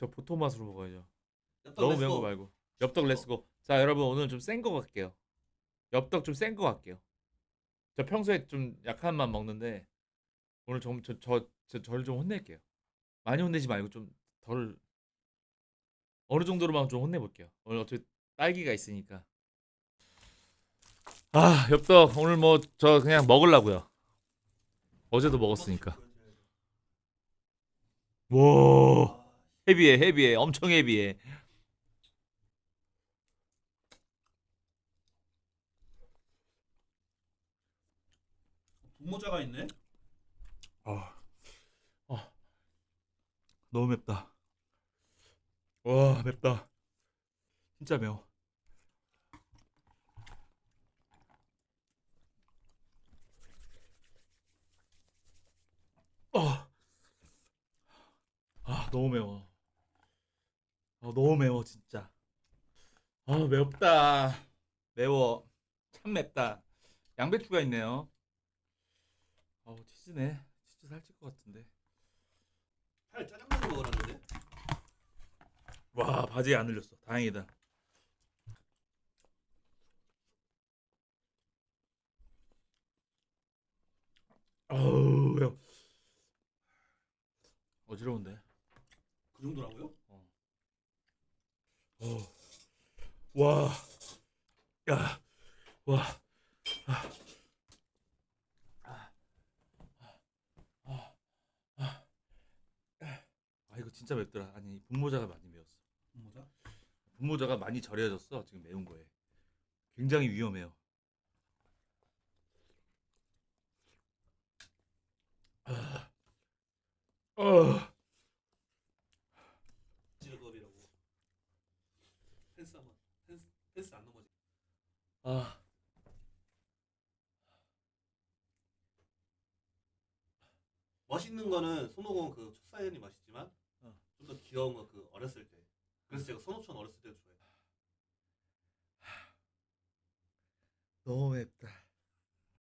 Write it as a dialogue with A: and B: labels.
A: 저 보통 맛으로 먹어야죠. 너무 매운. 거 말고. 엽떡 렛츠고. 자 여러분 오늘 좀 센 거 갈게요. 엽떡 좀 센 거 갈게요. 저 평소에 좀 약한 맛 먹는데 오늘 좀저저 저를 좀 혼낼게요. 많이 혼내지 말고 좀 덜 어느 정도로만 좀 혼내볼게요. 오늘 어차피 딸기가 있으니까. 아 엽떡 오늘 뭐 저 그냥 먹으려고요. 어제도 먹었으니까. 와 헤비해 헤비해 엄청 헤비해.
B: 분모자가 있네.
A: 아, 아, 너무 맵다. 와, 맵다. 진짜 매워. 아, 아, 너무 매워. 아, 너무 매워, 진짜. 아, 맵다. 매워. 참 맵다. 양배추가 있네요. 어우, 치즈네. 치즈 살찔 것 같은데.
B: 팔 짜장면 먹으라는데.
A: 와 바지에 안 흘렸어 다행이다 어우 형 어지러운데
B: 그 정도라고요?
A: 어. 와, 야, 와, 아, 아, 아, 아, 아, 이거 진짜 맵더라. 아니 분모자가 많이 매웠어.
B: 분모자?
A: 분모자가 많이 절여졌어 지금 매운 거에. 굉장히 위험해요. 아, 어.
B: 지르법이라고. 펜스 한번 펜스 펜스 안 넘어지.
A: 아.
B: 멋있는 거는 손오공 그 초사연이 맛있지만
A: 어.
B: 좀 더 귀여운 거 그 어렸을 때. 그래서 제가 손오천 어렸을 때도 좋아해.
A: 너무 맵다.